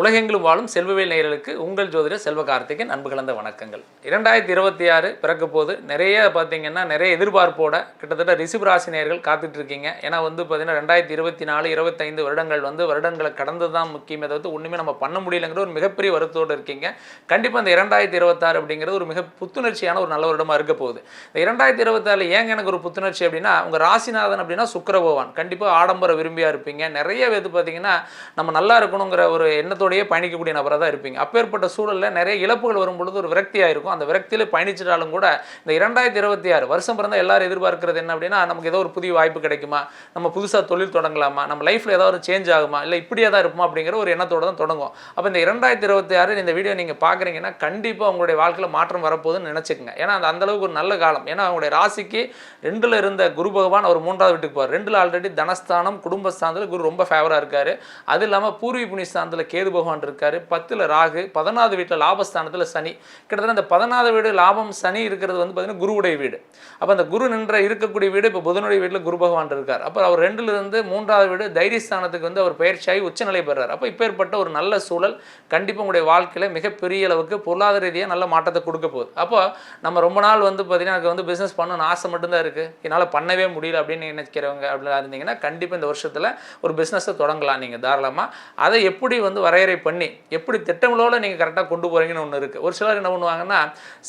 உலகெங்கிலும் வாழும் செல்வவேல் நேயர்களுக்கு உங்கள் ஜோதிடர் செல்வ கார்த்திகன் அன்பு கலந்த வணக்கங்கள். இரண்டாயிரத்தி இருபத்தி ஆறு பிறக்க போது நிறைய பார்த்தீங்கன்னா நிறைய எதிர்பார்ப்போட கிட்டத்தட்ட ரிஷிப் ராசி நேயர்கள் காத்துட்டு இருக்கீங்க. ஏன்னா வந்து பார்த்தீங்கன்னா ரெண்டாயிரத்தி இருபத்தி நாலு இருபத்தைந்து வருடங்கள் வந்து வருடங்களை கடந்து தான் முக்கியமே தவிர்த்து ஒன்றுமே நம்ம பண்ண முடியலங்கிற ஒரு மிகப்பெரிய வருத்தத்தோடு இருக்கீங்க. கண்டிப்பாக இந்த இரண்டாயிரத்தி இருபத்தாறு அப்படிங்கிறது ஒரு மிக புத்துணர்ச்சியான ஒரு நல்ல வருடமாக இருக்க போகுது. இந்த இரண்டாயிரத்தி இருபத்தாறு ஏங்க எனக்கு ஒரு புத்துணர்ச்சி அப்படின்னா உங்கள் ராசிநாதன் அப்படின்னா சுக்கிர பகவான் கண்டிப்பாக ஆடம்பர விரும்பியாக இருப்பீங்க. நிறைய பேர் பார்த்தீங்கன்னா நம்ம நல்லா இருக்கணுங்கிற ஒரு எண்ணத்தோடயே பயணிக்கக்கூடிய நபராக தான் இருப்பீங்க. அப்பேற்பட்ட சூழலில் நிறைய இழப்புகள் வரும் பொழுது ஒரு விரக்தியாக இருக்கும். அந்த விரக்தியில் பயணிச்சிட்டாலும் கூட இந்த இரண்டாயிரத்தி இருபத்தி ஆறு வருஷம் பிறந்த எல்லாரும் எதிர்பார்க்கிறது என்ன அப்படின்னா நமக்கு ஏதோ ஒரு புதிய வாய்ப்பு கிடைக்குமா? நம்ம புதுசாக தொழில் தொடங்கலாமா? நம்ம லைஃப்பில் ஏதாவது ஒரு சேஞ்ச் ஆகுமா? இல்லை இப்படியே தான் இருப்போமா அப்படிங்கிற ஒரு எண்ணத்தோட தான் தொடங்கும் அப்போ இந்த இரண்டாயிரத்தி இருபத்தி ஆறு இந்த வீடியோ நீங்கள் பார்க்குறீங்கன்னா கண்டிப்பாக உங்களுடைய வாழ்க்கையில் மாற்றம் வரப்போகுதுன்னு நினச்சிக்கங்க. ஏன்னா அந்த அந்தளவுக்கு ஒரு நல்ல காலம். ஏன்னா அவங்களுடைய ராசிக்கு ரெண்டில் இருந்த குரு பகவான் அவர் மூன்றாவது வீட்டுக்கு போவார் ரெண்டில் ஆல்ரெடி தனஸ்தானம் குடும்பஸ்தானத்தில் குரு ரொம்ப ஃபேவராக இருக்கார். அது இல்லாமல் பூர்வீக புனிஸ்தானத்தில் கேது பகவான் இருக்காரு. பத்தில் ராகு பதினாவது வீட்டில் லாபஸ்தானத்தில் சனி. கிட்டத்தட்ட அந்த பதினாவது வீடு லாபம் சனி இருக்கிறது வந்து பார்த்தீங்கன்னா குருவுடைய வீடு. அப்போ அந்த குரு நின்ற இருக்கக்கூடிய வீடு இப்போ புதனுடைய வீட்டில் குரு பகவான் இருக்கார். அப்போ அவர் ரெண்டுலேருந்து மூன்றாவது வீடு தைரியஸ்தானத்துக்கு வந்து அவர் பயிற்சியாகி உச்சநிலை பெறார். அப்போ இப்பேற்பட்ட ஒரு நல்ல சூழல் கண்டிப்பாக உங்களுடைய வாழ்க்கையில் மிகப்பெரிய அளவுக்கு பொருளாதார ரீதியாக நல்ல மாற்றத்தை கொடுக்க போகுது. அப்போ நம்ம ரொம்ப நாள் வந்து பார்த்தீங்கன்னா எனக்கு வந்து பிஸ்னஸ் பண்ணணும்னு ஆசை மட்டும்தான் இருக்குது என்னால் பண்ணவே முடியல அப்படின்னு நினைக்கிறவங்க அப்படிலாம் இருந்தீங்கன்னா கண்டிப்பாக இந்த வருஷத்தில் ஒரு பிஸ்னஸை தொடங்கலாம் நீங்கள் தாராளமாக அதை எப்படி வந்து வரைய வரையறை பண்ணி எப்படி திட்டங்களோடு நீங்கள் கரெக்டாக கொண்டு போகிறீங்கன்னு ஒன்று இருக்குது ஒரு சிலர் என்ன பண்ணுவாங்கன்னா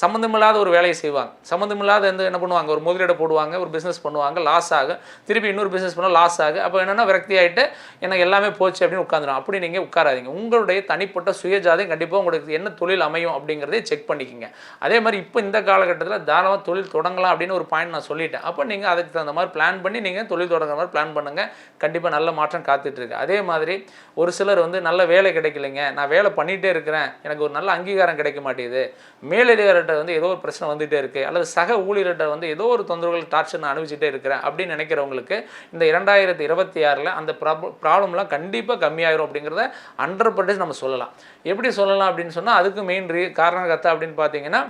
சம்மந்தமில்லாத ஒரு வேலையை செய்வாங்க. சம்மந்தமில்லாத வந்து என்ன பண்ணுவாங்க? ஒரு முதலீடு போடுவாங்க ஒரு பிஸ்னஸ் பண்ணுவாங்க லாஸ் ஆகும் திருப்பி இன்னொரு பிஸ்னஸ் பண்ணால் லாஸ் ஆகும் அப்போ என்னென்னா விரக்தி ஆகிட்டு எனக்கு எல்லாமே போச்சு அப்படின்னு உட்காந்துடும் அப்படி நீங்கள் உட்காராதீங்க. உங்களுடைய தனிப்பட்ட சுயஜாதையும் கண்டிப்பாக உங்களுக்கு என்ன தொழில் அமையும் அப்படிங்கிறதே செக் பண்ணிக்கோங்க. அதே மாதிரி இப்போ இந்த காலகட்டத்தில் தாராளமாக தொழில் தொடங்கலாம் அப்படின்னு ஒரு பாயிண்ட் நான் சொல்லிட்டேன். அப்போ நீங்கள் அதுக்கு தகுந்த மாதிரி பிளான் பண்ணி நீங்கள் தொழில் தொடங்குற மாதிரி பிளான் பண்ணுங்கள் கண்டிப்பாக நல்ல மாற்றம் காத்துட்டு இருக்கு. அதே மாதிரி ஒரு சிலர் வந்து நல்ல வேலை கிடைக்கலைங்க. நான் வேலை பண்ணிகிட்டே இருக்கிறேன். எனக்கு ஒரு நல்ல அங்கீகாரம் கிடைக்க மாட்டேங்குது. மேலதிகாரிட்ட வந்து ஏதோ ஒரு பிரச்சனை வந்துகிட்டே இருக்குது அல்லது சக ஊழியர்கிட்ட வந்து ஏதோ ஒரு தொந்தரவுகள் டார்ச்சர் நான் அனுபவிச்சுட்டே இருக்கிறேன் அப்படின்னு நினைக்கிறவங்களுக்கு இந்த இரண்டாயிரத்தி இருபத்தி ஆறில் அந்த ப்ராப்ளம்லாம் கண்டிப்பாக கம்மியாயிரும் அப்படிங்கிறத ஹண்ட்ரட் பர்டேஜ் நம்ம சொல்லலாம். எப்படி சொல்லலாம் அப்படின்னு சொன்னால் அதுக்கு மெயின் ரீ காரணம் கத்தா அப்படின்னு பார்த்தீங்கன்னா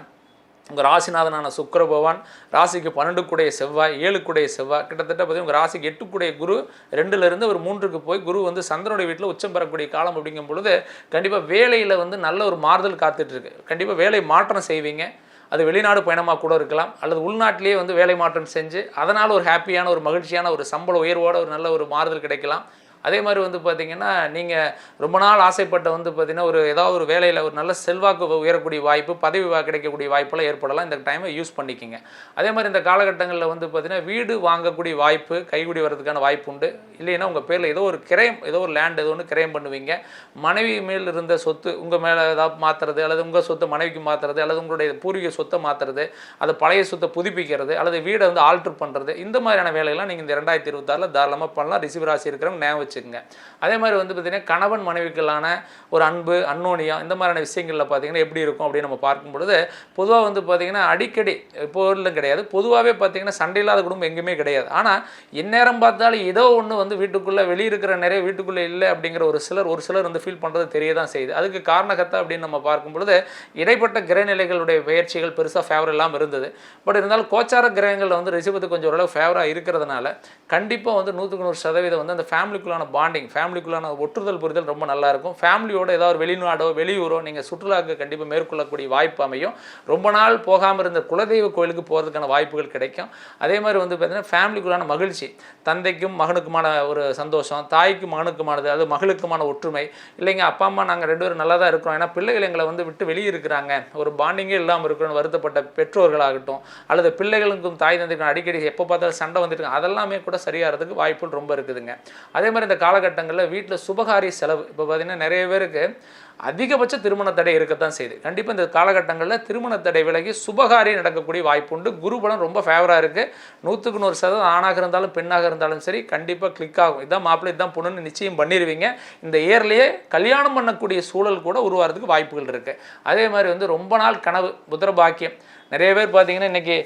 உங்கள் ராசிநாதனான சுக்கர பகவான் ராசிக்கு பன்னெண்டு செவ்வாய் ஏழு செவ்வாய் கிட்டத்தட்ட பார்த்தீங்கன்னா உங்கள் ராசிக்கு எட்டு குரு ரெண்டுலேருந்து ஒரு மூன்றுக்கு போய் குரு வந்து சந்திரனுடைய வீட்டில் உச்சம் பெறக்கூடிய காலம் அப்படிங்கும் பொழுது கண்டிப்பாக வேலையில் வந்து நல்ல ஒரு மாறுதல் காத்துட்ருக்கு. கண்டிப்பாக வேலை மாற்றம் செய்வீங்க. அது வெளிநாடு பயணமாக கூட இருக்கலாம். அல்லது உள்நாட்டிலேயே வந்து வேலை மாற்றம் செஞ்சு அதனால் ஒரு ஹாப்பியான ஒரு மகிழ்ச்சியான ஒரு சம்பள உயர்வோட ஒரு நல்ல ஒரு மாறுதல் கிடைக்கலாம். அதே மாதிரி வந்து பார்த்தீங்கன்னா நீங்கள் ரொம்ப நாள் ஆசைப்பட்ட வந்து பார்த்தீங்கன்னா ஒரு ஏதாவது ஒரு வேலையில் ஒரு நல்ல செல்வாக்கு உயரக்கூடிய வாய்ப்பு பதவி கிடைக்கக்கூடிய வாய்ப்பெல்லாம் ஏற்படலாம். இந்த டைமை யூஸ் பண்ணிக்கிங்க. அதே மாதிரி இந்த காலகட்டங்களில் வந்து பார்த்தீங்கன்னா வீடு வாங்கக்கூடிய வாய்ப்பு கைகூடி வர்றதுக்கான வாய்ப்பு உண்டு. இல்லைன்னா உங்கள் பேரில் ஏதோ ஒரு கிரயம் ஏதோ ஒரு லேண்ட் ஏதோ ஒன்று கிரயம் பண்ணுவீங்க. மனைவி மேல் இருந்த சொத்து உங்கள் மேலே ஏதாவது மாற்றுறது அல்லது உங்கள் சொத்தை மனைவிக்கு மாற்றுறது அல்லது உங்களுடைய பூர்வீக சொத்தை மாற்றுறது அது பழைய சொத்தை புதுப்பிக்கிறது அல்லது வீடை வந்து ஆல்ட்ரு பண்ணுறது இந்த மாதிரியான வேலையெல்லாம் நீங்கள் இந்த ரெண்டாயிரத்தி இருபத்தாறில் தாராளமாக பண்ணலாம். ரிசிவ் ராசி இருக்கிறவங்க ஞாபகம் வச்சுக்கோங்க. அதே மாதிரி வந்து பார்த்திங்கன்னா கணவன் மனைவிக்கலான ஒரு அன்பு அன்னோனியம் இந்த மாதிரியான விஷயங்களில் பார்த்திங்கன்னா எப்படி இருக்கும் அப்படின்னு நம்ம பார்க்கும் பொழுது பொதுவாக வந்து பார்த்திங்கன்னா அடிக்கடி இப்போதும் கிடையாது. பொதுவாகவே பார்த்திங்கன்னா சண்டை இல்லாத குடும்பம் எங்கேயுமே கிடையாது. ஆனால் எந்நேரம் பார்த்தாலும் ஏதோ ஒன்று வந்து வீட்டுக்குள்ளே வெளியிருக்கிற நிறைய வீட்டுக்குள்ளே இல்லை அப்படிங்கிற ஒரு சிலர் ஒரு சிலர் வந்து ஃபீல் பண்ணுறது தெரிய தான் செய்யுது. அதுக்கு காரணகத்தை அப்படின்னு நம்ம பார்க்கும் பொழுது இடைப்பட்ட கிரகநிலைகளுடைய பயிற்சிகள் பெருசாக ஃபேவர் இல்லாமல் இருந்தது. பட் இருந்தாலும் கோச்சார கிரகங்களில் வந்து ரிஷபத்துக்கு கொஞ்சம் ஓரளவு ஃபேவராக இருக்கிறதுனால கண்டிப்பாக வந்து நூற்றுக்கு நூறு சதவீதம் வந்து அந்த ஃபேமிலிக்குள்ளான பாண்டிங் ஃபேமிலிக்குள்ளான ஒற்றுதல் புரிதல் ரொம்ப நல்லாயிருக்கும். ஃபேமிலியோட ஏதாவது ஒரு வெளிநாடோ வெளியூரோ நீங்கள் சுற்றுலாவுக்கு கண்டிப்பாக மேற்கொள்ளக்கூடிய வாய்ப்பு அமையும். ரொம்ப நாள் போகாமல் இருந்த குலதெய்வ கோயிலுக்கு போகிறதுக்கான வாய்ப்புகள் கிடைக்கும். அதே மாதிரி வந்து பார்த்திங்கன்னா ஃபேமிலிக்குள்ளான மகிழ்ச்சி. தந்தைக்கும் மகனுக்குமான ஒரு சந்தோஷம் தாய்க்கும் மகனுக்குமானது அது மகளுக்குமான ஒற்றுமை. இல்லைங்க அப்பா அம்மா நாங்கள் ரெண்டு பேரும் நல்லா தான் இருக்கிறோம். ஏன்னா பிள்ளைகள் எங்களை வந்து விட்டு வெளியே இருக்கிறாங்க. ஒரு பாண்டிங்கே இல்லாமல் இருக்கிறோன்னு வருத்தப்பட்ட பெற்றோர்களாகட்டும் அல்லது பிள்ளைகளுக்கும் தாய் தந்தைக்கும் அடிக்கடி எப்போ பார்த்தாலும் சண்டை வந்துட்டு அதெல்லாமே கூட சரியாகிறதுக்கு வாய்ப்புகள் ரொம்ப இருக்குதுங்க. அதே மாதிரி இந்த காலகட்டங்களில் வீட்டில் சுபகாரிய செலவு. இப்போ பார்த்தீங்கன்னா நிறைய பேருக்கு அதிகபட்ச திருமண தடை இருக்கத்தான் செய்யுது கண்டிப்பாக இந்த காலகட்டங்களில் திருமண தடை விலகி சுபகாரியம் நடக்கக்கூடிய வாய்ப்பு உண்டு. குரு பலம் ரொம்ப ஃபேவராக இருக்குது நூற்றுக்கு நூறு சதவீதம் ஆணாக இருந்தாலும் பெண்ணாக இருந்தாலும் சரி கண்டிப்பாக கிளிக் ஆகும். இதான் மாப்பிள்ளை இதான் பொண்ணுன்னு நிச்சயம் பண்ணிடுவீங்க இந்த இயர்லேயே கல்யாணம் பண்ணக்கூடிய சூழல் கூட உருவாகிறதுக்கு வாய்ப்புகள் இருக்குது அதே மாதிரி வந்து ரொம்ப நாள் கனவு புத்திர பாக்கியம். நிறைய பேர் பார்த்தீங்கன்னா இன்றைக்கி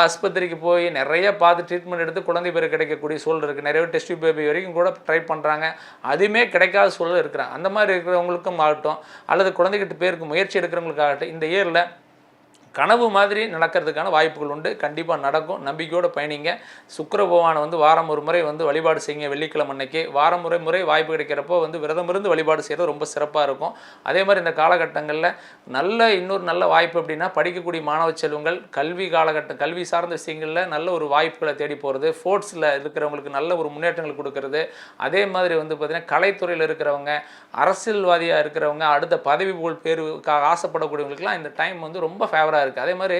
ஆஸ்பத்திரிக்கு போய் நிறைய பார்த்து ட்ரீட்மெண்ட் எடுத்து குழந்தை பேர் கிடைக்கக்கூடிய சூழல் இருக்குது நிறைய பேர் டெஸ்ட் பேபி வரைக்கும் கூட ட்ரை பண்ணுறாங்க அதுவுமே கிடைக்காத சூழல் இருக்கிறாங்க. அந்த மாதிரி இருக்கிறவங்களுக்கும் ஆகட்டும் அல்லது குழந்தைகிட்ட பேருக்கு முயற்சி எடுக்கிறவங்களுக்காகட்டும் இந்த இயரில் கனவு மாதிரி நடக்கிறதுக்கான வாய்ப்புகள் உண்டு. கண்டிப்பாக நடக்கும். நம்பிக்கையோடு பயணிங்க. சுக்கர பகவானை வந்து வாரம் ஒரு முறை வந்து வழிபாடு செய்யுங்க. வெள்ளிக்கிழமை அன்னைக்கு வாரம் முறை முறை வாய்ப்பு கிடைக்கிறப்போ வந்து விரதம் இருந்து வழிபாடு செய்கிறது ரொம்ப சிறப்பாக இருக்கும். அதே மாதிரி இந்த காலகட்டங்களில் நல்ல இன்னொரு நல்ல வாய்ப்பு அப்படின்னா படிக்கக்கூடிய மாணவ செல்வங்கள் கல்வி காலகட்டம் கல்வி சார்ந்த விஷயங்களில் நல்ல ஒரு வாய்ப்புகளை தேடி போகிறது ஸ்போர்ட்ஸில் இருக்கிறவங்களுக்கு நல்ல ஒரு முன்னேற்றங்கள் கொடுக்கறது. அதே மாதிரி வந்து பார்த்திங்கன்னா கலைத்துறையில் இருக்கிறவங்க அரசியல்வாதியாக இருக்கிறவங்க அடுத்த பதவி புகழ் பேருக்காக ஆசைப்படக்கூடியவங்களுக்குலாம் இந்த டைம் வந்து ரொம்ப ஃபேவராக இருக்குது அதே மாதிரி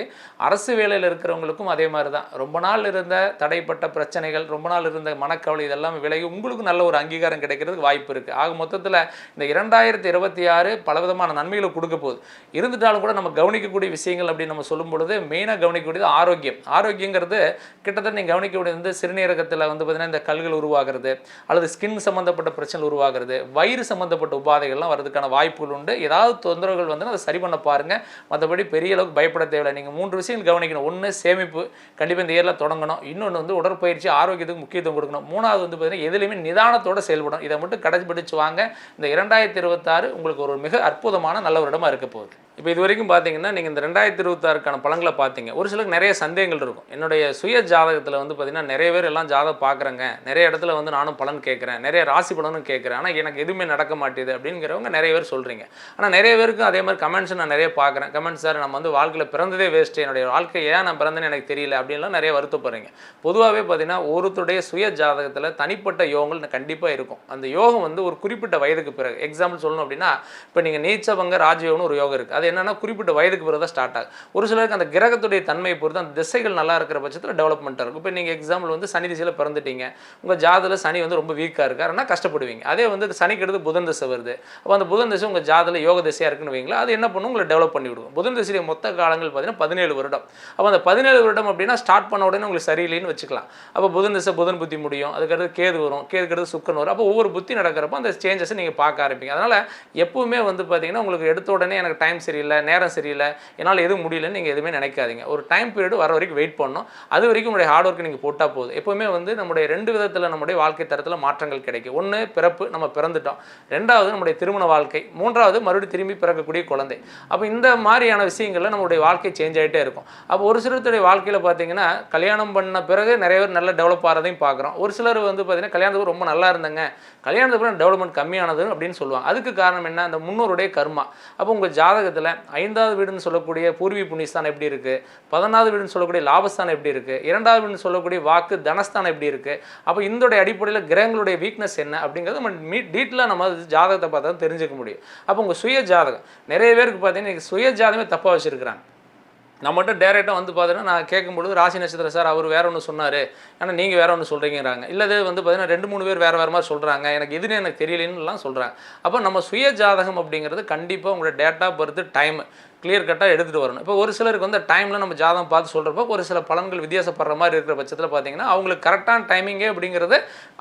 அரசு வேலையில் இருக்கிறவங்களுக்கும் அதே மாதிரி தான் ரொம்ப நாள் இருந்த தடைப்பட்ட பிரச்சனைகள் ரொம்ப நாள் இருந்த மனக்கவலை இதெல்லாம் விலகி உங்களுக்கு நல்ல ஒரு அங்கீகாரம் கிடைக்கிறதுக்கு வாய்ப்பு இருக்குது ஆக மொத்தத்தில் இந்த இரண்டாயிரத்தி இருபத்தி ஆறு பலவிதமான நன்மைகளை கொடுக்க போகுது. இருந்துட்டாலும் கூட நம்ம கவனிக்கக்கூடிய விஷயங்கள் அப்படின்னு நம்ம சொல்லும் பொழுது மெயினாக கவனிக்கக்கூடியது ஆரோக்கியம். ஆரோக்கியங்கிறது கிட்டத்தட்ட நீங்கள் கவனிக்கக்கூடியது வந்து சிறுநீரகத்தில் வந்து பார்த்தீங்கன்னா இந்த கல்கள் உருவாகிறது அல்லது ஸ்கின் சம்மந்தப்பட்ட பிரச்சனை உருவாகிறது வயிறு சம்மந்தப்பட்ட உபாதைகள்லாம் வரதுக்கான வாய்ப்புகள் உண்டு. ஏதாவது தொந்தரவுகள் வந்து அதை சரி பண்ண பாருங்கள் மற்றபடி பெரிய அளவுக்கு பயப்பட தேவையில்லை. நீங்கள் மூன்று விஷயங்கள் கவனிக்கணும். ஒன்று சேமிப்பு கண்டிப்பாக இந்த இயரில் தொடங்கணும். இன்னொன்று வந்து உடற்பயிற்சி ஆரோக்கியத்துக்கு முக்கியத்துவம் கொடுக்கணும். மூணாவது வந்து பார்த்தீங்கன்னா எதுலையுமே நிதானத்தோட செயல்படும் இதை மட்டும் கடைபிடிச்சு வாங்க. இந்த இரண்டாயிரத்தி இருபத்தாறு உங்களுக்கு ஒரு மிக அற்புதமான நல்ல ஒரு இடமா இருக்க போகுது. இப்போ இது வரைக்கும் பார்த்தீங்கன்னா நீங்கள் இந்த ரெண்டாயிரத்தி இருபத்தாறுக்கான பழங்களை பார்த்தீங்க. ஒரு சிலருக்கு நிறைய சந்தேகங்கள் இருக்கும். என்னுடைய சுய ஜாதகத்தில் வந்து பார்த்திங்கன்னா நிறைய பேர் எல்லாம் ஜாதகம் பார்க்குறேங்க. நிறைய இடத்துல வந்து நானும் பலன் கேட்குறேன். நிறைய ராசி பலனும் கேட்குறேன். ஆனால் எனக்கு எதுவுமே நடக்க மாட்டேது அப்படிங்கிறவங்க நிறைய பேர் சொல்கிறீங்க ஆனால் நிறைய பேருக்கு அதே மாதிரி கமெண்ட்ஸ் நான் நிறைய பார்க்குறேன். கமெண்ட்ஸ் சார் நம்ம வந்து வாழ்க்கையில் பிறந்ததே வேஸ்ட்டு என்னுடைய வாழ்க்கை ஏன் நான் பிறந்தேன்னு எனக்கு தெரியல. அப்படின்லாம் நிறைய வருத்தப்படுறீங்க. பொதுவாகவே பார்த்தீங்கன்னா ஒருத்தருடைய சுய ஜாதகத்தில் தனிப்பட்ட யோகங்கள் கண்டிப்பாக இருக்கும். அந்த யோகம் வந்து ஒரு குறிப்பிட்ட வயதுக்கு பிறகு எக்ஸாம்பிள் சொல்லணும் அப்படின்னா இப்போ நீங்கள் நீச்சவங்க ராஜயோகம்னு ஒரு யோகம் இருக்குது அது என்னன்னா குறிப்பிட்ட வயதுக்கு பிறகு தான் ஸ்டார்ட் ஆகும். ஒரு சிலருக்கு அந்த கிரகத்துடைய தன்மையை பொறுத்து அந்த திசைகள் நல்லா இருக்கிற பட்சத்தில் டெவலப்மெண்ட் இருக்கும். இப்போ நீங்கள் எக்ஸாம்பிள் வந்து சனி திசையில் பிறந்துட்டீங்க. உங்கள் ஜாதில் சனி வந்து ரொம்ப வீக்காக இருக்காருன்னா கஷ்டப்படுவீங்க. அதே வந்து சனிக்கு அடுத்து புதன் திசை வருது. அப்போ அந்த புதன் திசை உங்கள் ஜாதில் யோக திசையாக இருக்குன்னு வைங்களா அது என்ன பண்ணும்? உங்களை டெவலப் பண்ணி விடுவோம். புதன் திசையுடைய மொத்த காலங்கள் பார்த்தீங்கன்னா பதினேழு வருடம். அப்போ அந்த பதினேழு வருடம் அப்படின்னா ஸ்டார்ட் பண்ண உடனே உங்களுக்கு சரியில்லைன்னு வச்சுக்கலாம். அப்போ புதன் திசை புதன் புத்தி முடியும். அதுக்கடுத்து கேது வரும். கேது அடுத்து சுக்கன் வரும். அப்போ ஒவ்வொரு புத்தி நடக்கிறப்போ அந்த சேஞ்சஸை நீங்கள் பார்க்க ஆரம்பிங்க அதனால் எப்பவுமே வந்து பார்த்தீங்கன்னா உங்களுக்கு எடுத்த உடனே எனக்கு டைம் சரி சரியில்லை நேரம் சரியில்லை என்னால் எதுவும் முடியலன்னு நீங்கள் எதுவுமே நினைக்காதீங்க. ஒரு டைம் பீரியட் வர வரைக்கும் வெயிட் பண்ணணும். அது வரைக்கும் உங்களுடைய ஹார்ட் ஒர்க் நீங்கள் போட்டால் போதும். எப்போவுமே வந்து நம்முடைய ரெண்டு விதத்தில் நம்முடைய வாழ்க்கை தரத்தில் மாற்றங்கள் கிடைக்கும். ஒன்று பிறப்பு நம்ம பிறந்துட்டோம். ரெண்டாவது நம்முடைய திருமண வாழ்க்கை. மூன்றாவது மறுபடியும் திரும்பி பிறக்கக்கூடிய குழந்தை. அப்போ இந்த மாதிரியான விஷயங்களில் நம்மளுடைய வாழ்க்கை சேஞ்ச் ஆகிட்டே இருக்கும். அப்போ ஒரு சிலருடைய வாழ்க்கையில் பார்த்தீங்கன்னா கல்யாணம் பண்ண பிறகு நிறைய பேர் நல்ல டெவலப் ஆகிறதையும் பார்க்குறோம் ஒரு சிலர் வந்து பார்த்தீங்கன்னா கல்யாணத்துக்கு ரொம்ப நல்லா இருந்தாங்க. கல்யாணத்துக்கு டெவலப்மெண்ட் கம்மியானது அப்படின்னு சொல்லுவாங்க. அதுக்கு காரணம் என்ன? அந்த முன்னோருடைய கர்மா. அப்போ உங்கள் ஜாதகத்தில் ஐந்தாவது வீடுன்னு சொல்லக்கூடிய பூர்வி புண்ணியஸ்தானம் எப்படி இருக்குது பதினாவது வீடுன்னு சொல்லக்கூடிய லாபஸ்தானம் எப்படி இருக்குது இரண்டாவது வீடுன்னு சொல்லக்கூடிய வாக்கு தனஸ்தானம் எப்படி இருக்குது அப்போ இந்தோடைய அடிப்படையில் கிரகங்களுடைய வீக்னஸ் என்ன அப்படிங்கிறது நம்ம மீ டீட்டெயிலாக நம்ம ஜாதகத்தை பார்த்தா தான் தெரிஞ்சுக்க முடியும். அப்போ உங்கள் சுய ஜாதகம் நிறைய பேருக்கு பார்த்தீங்கன்னா சுய ஜாதகமே தப்பாக வச்சுருக்கிறாங்க. நம்மகிட்ட டேரெக்டாக வந்து பார்த்தீங்கன்னா நான் கேட்கும்பொழுது ராசி நட்சத்திரம் சார் அவர் வேற ஒன்று சொன்னார். ஆனால் நீங்கள் வேற ஒன்று சொல்கிறீங்கிறாங்க இல்லை வந்து பார்த்தீங்கன்னா ரெண்டு மூணு பேர் வேறு வேறு மாதிரி சொல்கிறாங்க எனக்கு எதுன்னு எனக்கு தெரியலன்னுலாம் சொல்கிறாங்க அப்போ நம்ம சுய ஜாதகம் அப்படிங்கிறது கண்டிப்பாக உங்களோட டேட்டா பர்த் டைம் கிளியர் கட்டாக எடுத்துகிட்டு வரணும். இப்போ ஒரு சிலருக்கு வந்து டைமில் நம்ம ஜாதகம் பார்த்து சொல்கிறப்போ ஒரு சில பலன்கள் வித்தியாசப்படுற மாதிரி இருக்கிற பட்சத்தில் பார்த்தீங்கன்னா அவங்களுக்கு கரெக்டான டைமிங்கே அப்படிங்கிறது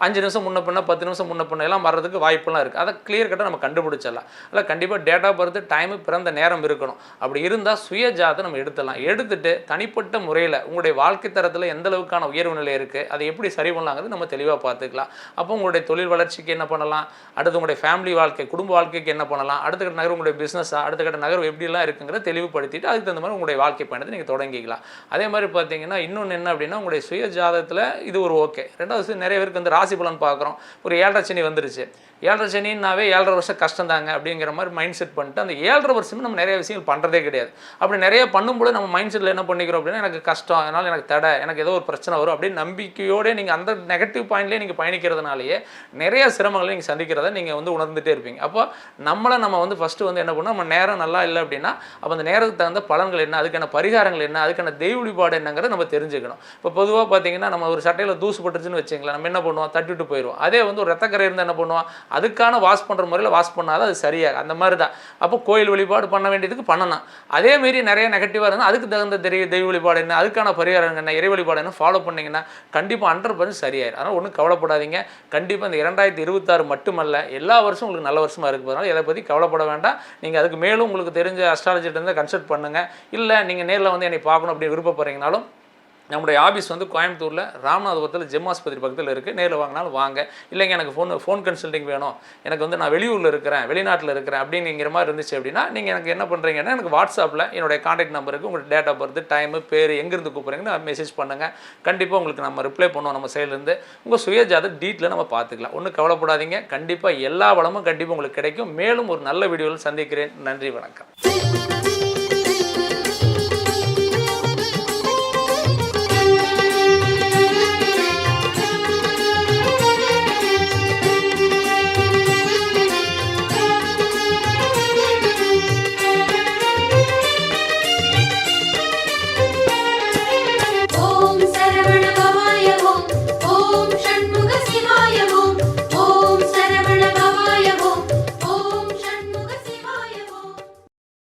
அஞ்சு நிமிஷம் முன்ன பண்ண பத்து நிமிஷம் முன்ன பண்ண எல்லாம் வர்றதுக்கு வாய்ப்பெல்லாம் இருக்குது அதை கிளியர் கட்டாக நம்ம கண்டுபிடிச்சிடலாம். அதில் கண்டிப்பாக டேட்டா பர்த் டைமு பிறந்த நேரம் இருக்கணும். அப்படி இருந்தால் சுய ஜாதகம் நம்ம எடுத்துடலாம். எடுத்துட்டு தனிப்பட்ட முறையில் உங்களுடைய வாழ்க்கை தரத்தில் எந்த அளவுக்கான உயர்வு நிலை இருக்குது அதை எப்படி சரி பண்ணலாங்கிறது நம்ம தெளிவாக பார்த்துக்கலாம். அப்போ உங்களுடைய தொழில் வளர்ச்சிக்கு என்ன பண்ணலாம்? அடுத்து உங்களுடைய ஃபேமிலி வாழ்க்கை குடும்ப வாழ்க்கைக்கு என்ன பண்ணலாம்? அடுத்த கட்ட நகர் உங்களுடைய பிஸ்னஸாக அடுத்த கட்ட நகர் எப்படிலாம் இருக்குங்கிறத தெளிவுபடுத்திட்டு அதுக்கு தகுந்த மாதிரி உங்களுடைய வாழ்க்கை பயணத்தை நீங்கள் தொடங்கிக்கலாம். அதே மாதிரி பார்த்தீங்கன்னா இன்னொன்று என்ன அப்படின்னா உங்களுடைய சுய ஜாதகத்தில் இது ஒரு ஓகே ரெண்டாவது நிறைய பேருக்கு வந்து ராசி பலன் பார்க்குறோம். ஒரு ஏழரை சனி வந்துருச்சு. ஏழரை சனின்னாவே ஏழரை வருஷம் கஷ்டம் தாங்க அப்படிங்கிற மாதிரி மைண்ட் செட் பண்ணிட்டு அந்த ஏழரை வருஷமே நம்ம நிறைய விஷயங்கள் பண்ணுறதே கிடையாது. அப்படி நிறைய பண்ணும்போது நம்ம மைண்ட் செட்டில் என்ன பண்ணிக்கிறோம் அப்படின்னா எனக்கு கஷ்டம் அதனால் எனக்கு தடை எனக்கு ஏதோ ஒரு பிரச்சனை வரும் அப்படின்னு நம்பிக்கையோடு நீங்கள் அந்த நெகட்டிவ் பாயிண்ட்லேயே நீங்கள் பயணிக்கிறதுனாலேயே நிறைய சிரமங்களை நீங்கள் சந்திக்கிறத நீங்கள் வந்து உணர்ந்துகிட்டே இருப்பீங்க. அப்போ நம்மளை நம்ம வந்து ஃபஸ்ட்டு வந்து என்ன பண்ணோம் நம்ம நேரம் நல்லா இல்லை அப்படின்னா அப்போ அந்த நேரத்துக்கு தகுந்த பலன்கள் என்ன அதுக்கான பரிகாரங்கள் என்ன அதுக்கான தெய்வ வழிபாடு என்னங்கிறத நம்ம தெரிஞ்சுக்கணும். இப்போ பொதுவாக பார்த்தீங்கன்னா நம்ம ஒரு சட்டையில் தூசு பட்டுருச்சுன்னு வச்சுங்களேன் நம்ம என்ன பண்ணுவோம் தட்டிட்டு போயிடுவோம். அதே வந்து ஒரு ரத்தக்கரை இருந்தால் என்ன பண்ணுவோம் அதுக்கான வாஷ் பண்ணுற முறையில் வாஷ் பண்ணாதான் அது சரியாக அந்த மாதிரி தான் அப்போ கோயில் வழிபாடு பண்ண வேண்டியதுக்கு பண்ணலாம். அதேமாரி நிறைய நெகட்டிவாக இருந்தால் அதுக்கு தகுந்த தெரிய தெய்வ வழிபாடு என்ன அதுக்கான பரிகாரம் என்ன இறை வழிபாடு என்ன ஃபாலோ பண்ணிங்கன்னா கண்டிப்பாக ஹண்ட்ரட் பர்சன்ட் சரியாயிரும். அதனால் ஒன்றும் கவலைப்படாதீங்க. கண்டிப்பாக இந்த இரண்டாயிரத்தி இருபத்தாறு மட்டுமல்ல எல்லா வருஷம் உங்களுக்கு நல்ல வருஷமாக இருக்கு. அதனால் இதை பற்றி கவலைப்பட வேண்டாம். நீங்கள் அதுக்கு மேலும் உங்களுக்கு தெரிஞ்ச அஸ்ட்ராலஜிட்டு இருந்தால் கன்சல்ட் பண்ணுங்கள் இல்லை நீங்கள் நேரில் வந்து என்னை பார்க்கணும் அப்படின்னு விருப்பப்படுறீங்கனாலும் நம்முடைய ஆஃபீஸ் வந்து கோயம்புத்தூரில் ராமநாதபுரத்தில் ஜெம் ஆஸ்பத்திரி பக்கத்தில் இருக்குது நேரில் வாங்கினாலும் வாங்க. இல்லைங்க எனக்கு ஃபோன் ஃபோன் கன்சல்டிங் வேணும். எனக்கு வந்து நான் வெளியூரில் இருக்கிறேன் வெளிநாட்டில் இருக்கிறேன் அப்படிங்கிற மாதிரி இருந்துச்சு அப்படின்னா நீங்கள் எனக்கு என்ன பண்ணுறீங்கன்னா எனக்கு வாட்ஸ்அப்பில் என்னுடைய காண்டாக்ட் நம்பருக்கு உங்களுக்கு டேட் ஆஃப் பர்த் டைமு பேர் எங்கேருந்து கூப்பிட்றீங்கன்னு மெசேஜ் பண்ணுங்கள் கண்டிப்பாக உங்களுக்கு நம்ம ரிப்ளை பண்ணுவோம் நம்ம சைட்லேருந்து உங்கள் சுயஜாத டீட்டில் நம்ம பார்த்துக்கலாம். ஒன்றும் கவலைப்படாதீங்க. கண்டிப்பாக எல்லா வளமும் கண்டிப்பாக உங்களுக்கு கிடைக்கும். மேலும் ஒரு நல்ல வீடியோவில் சந்திக்கிறேன். நன்றி வணக்கம்.